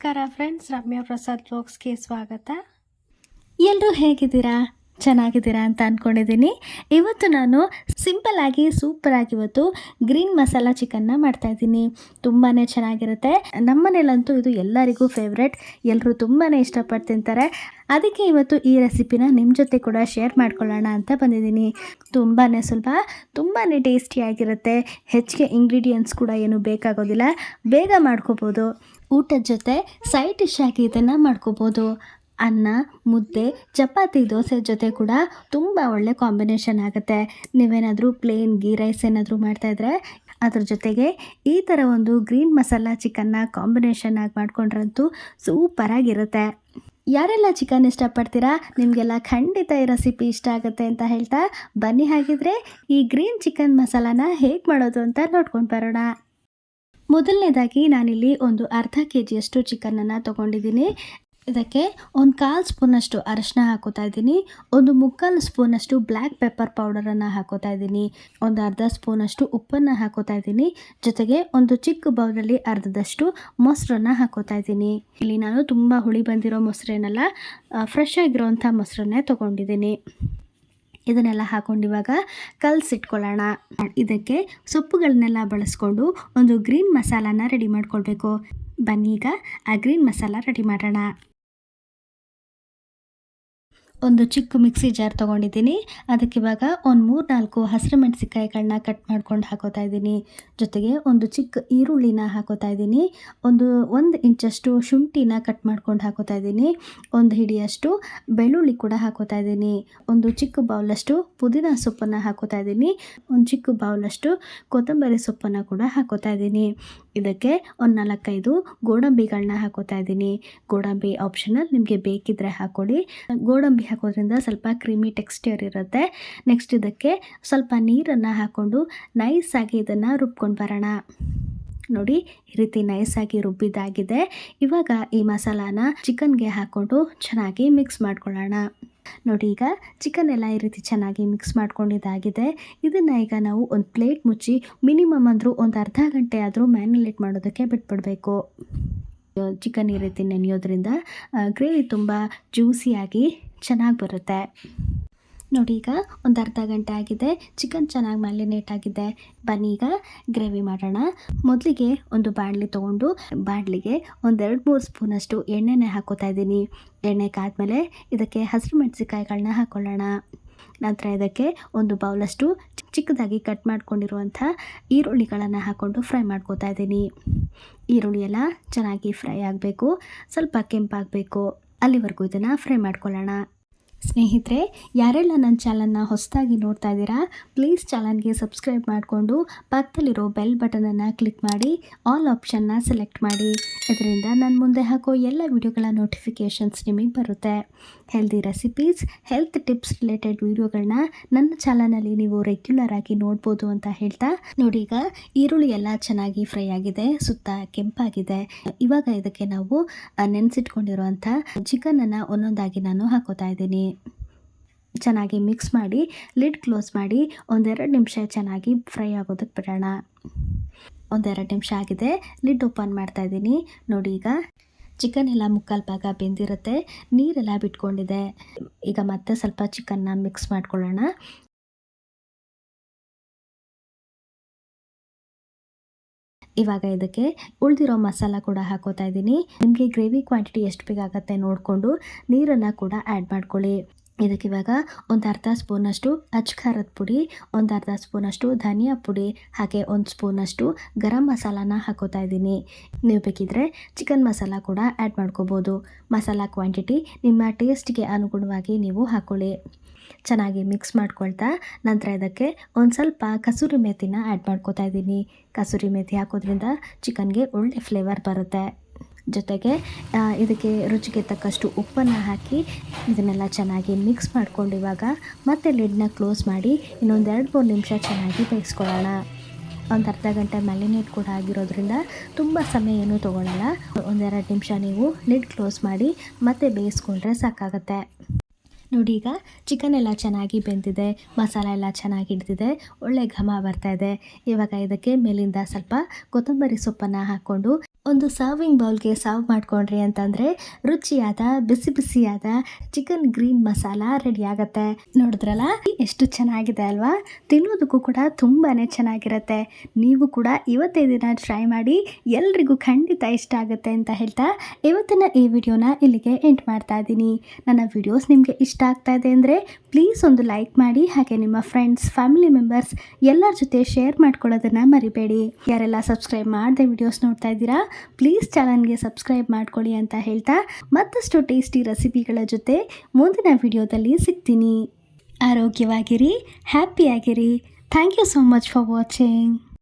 ನಮಸ್ಕಾರ ಫ್ರೆಂಡ್ಸ್ ರಮ್ಯಾ ಪ್ರಸಾದ್ ಬ್ಲಾಗ್ಸ್ಗೆ ಸ್ವಾಗತ. ಎಲ್ಲರೂ ಹೇಗಿದ್ದೀರಾ? ಚೆನ್ನಾಗಿದ್ದೀರಾ ಅಂತ ಅಂದ್ಕೊಂಡಿದ್ದೀನಿ ಇವತ್ತು ನಾನು ಸಿಂಪಲ್ ಆಗಿ ಸೂಪರ್ ಆಗಿ ಇವತ್ತು ಗ್ರೀನ್ ಮಸಾಲ ಚಿಕನ್ನ ಮಾಡ್ತಾಯಿದ್ದೀನಿ ತುಂಬಾ ಚೆನ್ನಾಗಿರುತ್ತೆ. ನಮ್ಮನೇಲಂತೂ ಇದು ಎಲ್ಲರಿಗೂ ಫೇವ್ರೆಟ್ ಎಲ್ಲರೂ ತುಂಬಾ ಇಷ್ಟಪಟ್ಟು ತಿಂತಾರೆ. ಅದಕ್ಕೆ ಇವತ್ತು ಈ ರೆಸಿಪಿನ ನಿಮ್ಮ ಜೊತೆ ಕೂಡ ಶೇರ್ ಮಾಡ್ಕೊಳ್ಳೋಣ ಅಂತ ಬಂದಿದ್ದೀನಿ. ತುಂಬಾ ಸುಲಭ ತುಂಬಾ ಟೇಸ್ಟಿಯಾಗಿರುತ್ತೆ ಹೆಚ್ಚಿಗೆ ಇಂಗ್ರೀಡಿಯೆಂಟ್ಸ್ ಕೂಡ ಏನು ಬೇಕಾಗೋದಿಲ್ಲ. ಬೇಗ ಮಾಡ್ಕೋಬೋದು. ಊಟದ ಜೊತೆ ಸೈಡ್ ಡಿಶ್ ಆಗಿ ಇದನ್ನು ಮಾಡ್ಕೋಬೋದು. ಅನ್ನ, ಮುದ್ದೆ, ಚಪಾತಿ, ದೋಸೆ ಜೊತೆ ಕೂಡ ತುಂಬ ಒಳ್ಳೆ ಕಾಂಬಿನೇಷನ್ ಆಗುತ್ತೆ. ನೀವೇನಾದರೂ ಪ್ಲೇನ್ ಗೀ ರೈಸ್ ಏನಾದರೂ ಮಾಡ್ತಾಯಿದ್ರೆ ಅದ್ರ ಜೊತೆಗೆ ಈ ಥರ ಒಂದು ಗ್ರೀನ್ ಮಸಾಲ ಚಿಕನ್ನ ಕಾಂಬಿನೇಷನ್ ಆಗಿ ಮಾಡ್ಕೊಂಡ್ರಂತೂ ಸೂಪರಾಗಿರುತ್ತೆ ಯಾರೆಲ್ಲ ಚಿಕನ್ ಇಷ್ಟಪಡ್ತೀರಾ? ನಿಮಗೆಲ್ಲ ಖಂಡಿತ ಈ ರೆಸಿಪಿ ಇಷ್ಟ ಆಗುತ್ತೆ ಅಂತ ಹೇಳ್ತಾ ಬನ್ನಿ. ಹಾಗಿದ್ರೆ ಈ ಗ್ರೀನ್ ಚಿಕನ್ ಮಸಾಲಾನ ಹೇಗೆ ಮಾಡೋದು ಅಂತ ನೋಡ್ಕೊಂಡು ಬರೋಣ. ಮೊದಲನೇದಾಗಿ ನಾನಿಲ್ಲಿ ಒಂದು ಅರ್ಧ ಕೆ ಜಿಯಷ್ಟು ಚಿಕನನ್ನು ತೊಗೊಂಡಿದ್ದೀನಿ. ಇದಕ್ಕೆ ಒಂದು ಕಾಲು ಸ್ಪೂನಷ್ಟು ಅರಶಿನ ಹಾಕೋತಾ ಇದ್ದೀನಿ. ಒಂದು ಮುಕ್ಕಾಲು ಸ್ಪೂನಷ್ಟು ಬ್ಲ್ಯಾಕ್ ಪೆಪ್ಪರ್ ಪೌಡರನ್ನು ಹಾಕೋತಾ ಇದ್ದೀನಿ. ಒಂದು ಅರ್ಧ ಸ್ಪೂನಷ್ಟು ಉಪ್ಪನ್ನು ಹಾಕೋತಾ ಇದ್ದೀನಿ. ಜೊತೆಗೆ ಒಂದು ಚಿಕ್ಕ ಬೌಲಲ್ಲಿ ಅರ್ಧದಷ್ಟು ಮೊಸರನ್ನು ಹಾಕೋತಾ ಇದ್ದೀನಿ. ಇಲ್ಲಿ ನಾನು ತುಂಬ ಹುಳಿ ಬಂದಿರೋ ಮೊಸರೇನಲ್ಲ ಫ್ರೆಶ್ ಆಗಿರೋವಂಥ ಮೊಸರನ್ನೇ ತೊಗೊಂಡಿದ್ದೀನಿ. ಇದನ್ನೆಲ್ಲ ಹಾಕೊಂಡು ಇವಾಗ ಕಲಸಿಟ್ಕೊಳ್ಳೋಣ. ಇದಕ್ಕೆ ಸೊಪ್ಪುಗಳನ್ನೆಲ್ಲ ಬಳಸ್ಕೊಂಡು ಒಂದು ಗ್ರೀನ್ ಮಸಾಲಾನ ರೆಡಿ ಮಾಡ್ಕೊಳ್ಬೇಕು. ಬನ್ನಿ ಈಗ ಆ ಗ್ರೀನ್ ಮಸಾಲ ರೆಡಿ ಮಾಡೋಣ. ಒಂದು ಚಿಕ್ಕ ಮಿಕ್ಸಿ ಜಾರ್ ತೊಗೊಂಡಿದ್ದೀನಿ. ಅದಕ್ಕೆ ಇವಾಗ ಒಂದು ಮೂರು ನಾಲ್ಕು ಹಸಿರು ಮೆಣಸಿಕಾಯಿಗಳನ್ನ ಕಟ್ ಮಾಡ್ಕೊಂಡು ಹಾಕೋತಾ ಇದ್ದೀನಿ. ಜೊತೆಗೆ ಒಂದು ಚಿಕ್ಕ ಈರುಳ್ಳಿನ ಹಾಕೋತಾ ಇದ್ದೀನಿ. ಒಂದು ಒಂದು ಇಂಚಷ್ಟು ಶುಂಠಿನ ಕಟ್ ಮಾಡ್ಕೊಂಡು ಹಾಕೋತಾ ಇದ್ದೀನಿ. ಒಂದು ಹಿಡಿಯಷ್ಟು ಬೆಳ್ಳುಳ್ಳಿ ಕೂಡ ಹಾಕೋತಾ ಇದ್ದೀನಿ. ಒಂದು ಚಿಕ್ಕ ಬೌಲಷ್ಟು ಪುದೀನ ಸೊಪ್ಪನ್ನು ಹಾಕೋತಾ ಇದ್ದೀನಿ. ಒಂದು ಚಿಕ್ಕ ಬೌಲಷ್ಟು ಕೊತ್ತಂಬರಿ ಸೊಪ್ಪನ್ನು ಕೂಡ ಹಾಕೋತಾ ಇದ್ದೀನಿ. ಇದಕ್ಕೆ ಒಂದು ನಾಲ್ಕೈದು ಗೋಡಂಬಿಗಳನ್ನ ಹಾಕೋತಾ ಇದ್ದೀನಿ. ಗೋಡಂಬಿ ಆಪ್ಷನಲ್ ನಿಮಗೆ ಬೇಕಿದ್ದರೆ ಹಾಕೊಳ್ಳಿ. ಗೋಡಂಬಿ ಹಾಕೋದ್ರಿಂದ ಸ್ವಲ್ಪ ಕ್ರೀಮಿ ಟೆಕ್ಸ್ಚರ್ ಇರುತ್ತೆ. ನೆಕ್ಸ್ಟ್ ಇದಕ್ಕೆ ಸ್ವಲ್ಪ ನೀರನ್ನು ಹಾಕ್ಕೊಂಡು ನೈಸಾಗಿ ಇದನ್ನು ರುಬ್ಕೊಂಡು ಬರೋಣ. ನೋಡಿ, ಈ ರೀತಿ ನೈಸಾಗಿ ರುಬ್ಬಿದ್ದಾಗಿದೆ. ಇವಾಗ ಈ ಮಸಾಲಾನ ಚಿಕನ್ಗೆ ಹಾಕ್ಕೊಂಡು ಚೆನ್ನಾಗಿ ಮಿಕ್ಸ್ ಮಾಡ್ಕೊಳ್ಳೋಣ. ನೋಡಿ, ಈಗ ಚಿಕನ್ ಎಲ್ಲ ಈ ರೀತಿ ಚೆನ್ನಾಗಿ ಮಿಕ್ಸ್ ಮಾಡ್ಕೊಂಡಿದ್ದಾಗಿದೆ. ಇದನ್ನು ಈಗ ನಾವು ಒಂದು ಪ್ಲೇಟ್ ಮುಚ್ಚಿ ಮಿನಿಮಮ್ ಅಂದರೂ ಒಂದು ಅರ್ಧ ಗಂಟೆ ಆದರೂ ಮ್ಯಾನಿಲೇಟ್ ಮಾಡೋದಕ್ಕೆ ಬಿಟ್ಬಿಡಬೇಕು. ಚಿಕನ್ ಈ ರೀತಿ ನೆನೆಯೋದ್ರಿಂದ ಗ್ರೇವಿ ತುಂಬ ಜ್ಯೂಸಿಯಾಗಿ ಚೆನ್ನಾಗಿ ಬರುತ್ತೆ. ನೋಡಿ ಈಗ ಒಂದು ಅರ್ಧ ಗಂಟೆ ಆಗಿದೆ. ಚಿಕನ್ ಚೆನ್ನಾಗಿ ಮ್ಯಾಲಿನೇಟ್ ಆಗಿದೆ. ಬನ್ನಿ ಈಗ ಗ್ರೇವಿ ಮಾಡೋಣ. ಮೊದಲಿಗೆ ಒಂದು ಬಾಣಲಿ ತೊಗೊಂಡು ಬಾಣಲಿಗೆ ಒಂದೆರಡು ಮೂರು ಸ್ಪೂನಷ್ಟು ಎಣ್ಣೆನೇ ಹಾಕೋತಾ ಇದ್ದೀನಿ. ಎಣ್ಣೆ ಕಾದ್ಮೇಲೆ ಇದಕ್ಕೆ ಹಸಿರು ಮೆಣಸಿಕಾಯಿಗಳನ್ನ ಹಾಕ್ಕೊಳ್ಳೋಣ ನಂತರ ಇದಕ್ಕೆ ಒಂದು ಬೌಲಷ್ಟು ಚಿಕ್ಕದಾಗಿ ಕಟ್ ಮಾಡ್ಕೊಂಡಿರುವಂಥ ಈರುಳ್ಳಿಗಳನ್ನು ಹಾಕ್ಕೊಂಡು ಫ್ರೈ ಮಾಡ್ಕೋತಾ ಇದ್ದೀನಿ. ಈರುಳ್ಳಿ ಎಲ್ಲ ಚೆನ್ನಾಗಿ ಫ್ರೈ ಆಗಬೇಕು. ಸ್ವಲ್ಪ ಕೆಂಪಾಗಬೇಕು. ಅಲ್ಲಿವರೆಗೂ ಇದನ್ನು ಫ್ರೈ ಮಾಡ್ಕೊಳ್ಳೋಣ. ಸ್ನೇಹಿತರೆ, ಯಾರೆಲ್ಲ ನನ್ನ ಚಾನಲ್ನ ಹೊಸದಾಗಿ ನೋಡ್ತಾ ಇದ್ದೀರಾ, ಪ್ಲೀಸ್ ಚಾನಲ್ಗೆ ಸಬ್ಸ್ಕ್ರೈಬ್ ಮಾಡಿಕೊಂಡು ಪಕ್ಕದಲ್ಲಿರೋ ಬೆಲ್ ಬಟನನ್ನು ಕ್ಲಿಕ್ ಮಾಡಿ, ಆಲ್ ಆಪ್ಷನ್ನ ಸೆಲೆಕ್ಟ್ ಮಾಡಿ. ಇದರಿಂದ ನಾನು ಮುಂದೆ ಹಾಕೋ ಎಲ್ಲ ವಿಡಿಯೋಗಳ ನೋಟಿಫಿಕೇಷನ್ಸ್ ನಿಮಗೆ ಬರುತ್ತೆ. Healthy recipes, health tips related ವೀಡಿಯೋಗಳನ್ನ ನನ್ನ ಚಾನಲಲ್ಲಿ ನೀವು ರೆಗ್ಯುಲರ್ ಆಗಿ ನೋಡ್ಬೋದು ಅಂತ ಹೇಳ್ತಾ ನೋಡಿ ಈಗ ಈರುಳ್ಳಿ ಎಲ್ಲ ಚೆನ್ನಾಗಿ ಫ್ರೈ ಆಗಿದೆ, ಸುತ್ತ ಕೆಂಪಾಗಿದೆ. ಇವಾಗ ಇದಕ್ಕೆ ನಾವು ನೆನೆಸಿಟ್ಕೊಂಡಿರುವಂಥ ಚಿಕನನ್ನು ಒಂದೊಂದಾಗಿ ನಾನು ಹಾಕೋತಾ ಇದ್ದೀನಿ. ಚೆನ್ನಾಗಿ ಮಿಕ್ಸ್ ಮಾಡಿ ಲಿಡ್ ಕ್ಲೋಸ್ ಮಾಡಿ ಒಂದೆರಡು ನಿಮಿಷ ಚೆನ್ನಾಗಿ ಫ್ರೈ ಆಗೋದಕ್ಕೆ ಬಿಡೋಣ. ಒಂದೆರಡು ನಿಮಿಷ ಆಗಿದೆ ಲಿಡ್ ಓಪನ್ ಮಾಡ್ತಾ ಇದ್ದೀನಿ. ನೋಡಿ ಈಗ ಚಿಕನ್ ಎಲ್ಲ ಮುಕ್ಕಾಲು ಭಾಗ ಬೆಂದಿರುತ್ತೆ, ನೀರೆಲ್ಲ ಬಿಟ್ಕೊಂಡಿದೆ. ಈಗ ಮತ್ತೆ ಸ್ವಲ್ಪ ಚಿಕನ್ನ ಮಿಕ್ಸ್ ಮಾಡ್ಕೊಳ್ಳೋಣ. ಇವಾಗ ಇದಕ್ಕೆ ಉಳಿದಿರೋ ಮಸಾಲ ಕೂಡ ಹಾಕೋತಾ ಇದ್ದೀನಿ. ನಿಮಗೆ ಗ್ರೇವಿ ಕ್ವಾಂಟಿಟಿ ಎಷ್ಟು ಬೇಕಾಗತ್ತೆ ನೋಡಿಕೊಂಡು ನೀರನ್ನು ಕೂಡ ಆ್ಯಡ್ ಮಾಡ್ಕೊಳ್ಳಿ. ಇದಕ್ಕೆ ಇವಾಗ ಒಂದು ಅರ್ಧ ಸ್ಪೂನಷ್ಟು ಅಚ್ಕಾರದ ಪುಡಿ, ಒಂದು ಅರ್ಧ ಸ್ಪೂನಷ್ಟು ಧನಿಯಾ ಪುಡಿ, ಹಾಗೆ ಒಂದು ಸ್ಪೂನಷ್ಟು ಗರಂ ಮಸಾಲಾನ ಹಾಕೋತಾ ಇದ್ದೀನಿ. ನೀವು ಬೇಕಿದ್ರೆ ಚಿಕನ್ ಮಸಾಲ ಕೂಡ ಆ್ಯಡ್ ಮಾಡ್ಕೋಬೋದು. ಮಸಾಲ ಕ್ವಾಂಟಿಟಿ ನಿಮ್ಮ ಟೇಸ್ಟ್ಗೆ ಅನುಗುಣವಾಗಿ ನೀವು ಹಾಕ್ಕೊಳ್ಳಿ ಚೆನ್ನಾಗಿ ಮಿಕ್ಸ್ ಮಾಡ್ಕೊಳ್ತಾ ನಂತರ ಇದಕ್ಕೆ ಒಂದು ಸ್ವಲ್ಪ ಕಸೂರಿ ಮೇಥಿನ ಆ್ಯಡ್ ಮಾಡ್ಕೋತಾ ಇದ್ದೀನಿ. ಕಸೂರಿ ಮೇಥಿ ಹಾಕೋದ್ರಿಂದ ಚಿಕನ್ಗೆ ಒಳ್ಳೆ ಫ್ಲೇವರ್ ಬರುತ್ತೆ. ಜೊತೆಗೆ ಇದಕ್ಕೆ ರುಚಿಗೆ ತಕ್ಕಷ್ಟು ಉಪ್ಪನ್ನು ಹಾಕಿ ಇದನ್ನೆಲ್ಲ ಚೆನ್ನಾಗಿ ಮಿಕ್ಸ್ ಮಾಡ್ಕೊಂಡು ಇವಾಗ ಮತ್ತೆ ಲಿಡ್ನ ಕ್ಲೋಸ್ ಮಾಡಿ ಇನ್ನೊಂದು ಎರಡು ಮೂರು ನಿಮಿಷ ಚೆನ್ನಾಗಿ ಬೇಯಿಸ್ಕೊಳ್ಳೋಣ. ಒಂದು ಅರ್ಧ ಗಂಟೆ ಮ್ಯಾಲಿನೇಟ್ ಕೂಡ ಆಗಿರೋದ್ರಿಂದ ತುಂಬ ಸಮಯ ಏನೂ ತೊಗೊಳ್ಳಲ್ಲ ಒಂದೆರಡು ನಿಮಿಷ ನೀವು ಲಿಡ್ ಕ್ಲೋಸ್ ಮಾಡಿ ಮತ್ತೆ ಬೇಯಿಸ್ಕೊಂಡ್ರೆ ಸಾಕಾಗುತ್ತೆ. ನೋಡಿ ಈಗ ಚಿಕನ್ ಎಲ್ಲ ಚೆನ್ನಾಗಿ ಬೆಂದಿದೆ, ಮಸಾಲ ಎಲ್ಲ ಚೆನ್ನಾಗಿ ಹಿಡಿದಿದೆ, ಒಳ್ಳೆ ಘಮ ಬರ್ತಾ ಇದೆ. ಇವಾಗ ಇದಕ್ಕೆ ಮೇಲಿಂದ ಸ್ವಲ್ಪ ಕೊತ್ತಂಬರಿ ಸೊಪ್ಪನ್ನು ಹಾಕ್ಕೊಂಡು ಒಂದು ಸರ್ವಿಂಗ್ ಬೌಲ್ಗೆ ಸರ್ವ್ ಮಾಡಿಕೊಂಡ್ರಿ ಅಂತಂದರೆ ರುಚಿಯಾದ, ಬಿಸಿ ಬಿಸಿಯಾದ ಚಿಕನ್ ಗ್ರೀನ್ ಮಸಾಲ ರೆಡಿ ಆಗುತ್ತೆ. ನೋಡಿದ್ರಲ್ಲ, ಎಷ್ಟು ಚೆನ್ನಾಗಿದೆ ಅಲ್ವಾ? ತಿನ್ನೋದಕ್ಕೂ ಕೂಡ ತುಂಬಾ ಚೆನ್ನಾಗಿರುತ್ತೆ. ನೀವು ಕೂಡ ಇವತ್ತೇ ದಿನ ಟ್ರೈ ಮಾಡಿ ಎಲ್ರಿಗೂ ಖಂಡಿತ ಇಷ್ಟ ಆಗುತ್ತೆ ಅಂತ ಹೇಳ್ತಾ ಇವತ್ತಿನ ಈ ವಿಡಿಯೋನ ಇಲ್ಲಿಗೆ ಎಂಟ್ ಮಾಡ್ತಾ ಇದ್ದೀನಿ. ನನ್ನ ವಿಡಿಯೋಸ್ ನಿಮಗೆ ಇಷ್ಟ ಆಗ್ತಾ ಇದೆ ಅಂದರೆ ಪ್ಲೀಸ್ ಒಂದು ಲೈಕ್ ಮಾಡಿ, ಹಾಗೆ ನಿಮ್ಮ ಫ್ರೆಂಡ್ಸ್ ಫ್ಯಾಮಿಲಿ ಮೆಂಬರ್ಸ್ ಎಲ್ಲರ ಜೊತೆ ಶೇರ್ ಮಾಡ್ಕೊಳ್ಳೋದನ್ನು ಮರಿಬೇಡಿ. ಯಾರೆಲ್ಲ ಸಬ್ಸ್ಕ್ರೈಬ್ ಮಾಡದೆ ವಿಡಿಯೋಸ್ ನೋಡ್ತಾ ಇದ್ದೀರಾ ಪ್ಲೀಸ್ ಚಾನಲ್ಗೆ ಸಬ್ಸ್ಕ್ರೈಬ್ ಮಾಡ್ಕೊಳ್ಳಿ ಅಂತ ಹೇಳ್ತಾ ಮತ್ತಷ್ಟು ಟೇಸ್ಟಿ ರೆಸಿಪಿಗಳ ಜೊತೆ ಮುಂದಿನ ವಿಡಿಯೋದಲ್ಲಿ ಸಿಗ್ತೀನಿ. ಆರೋಗ್ಯವಾಗಿರಿ ಹ್ಯಾಪಿಯಾಗಿರಿ thank you so much for watching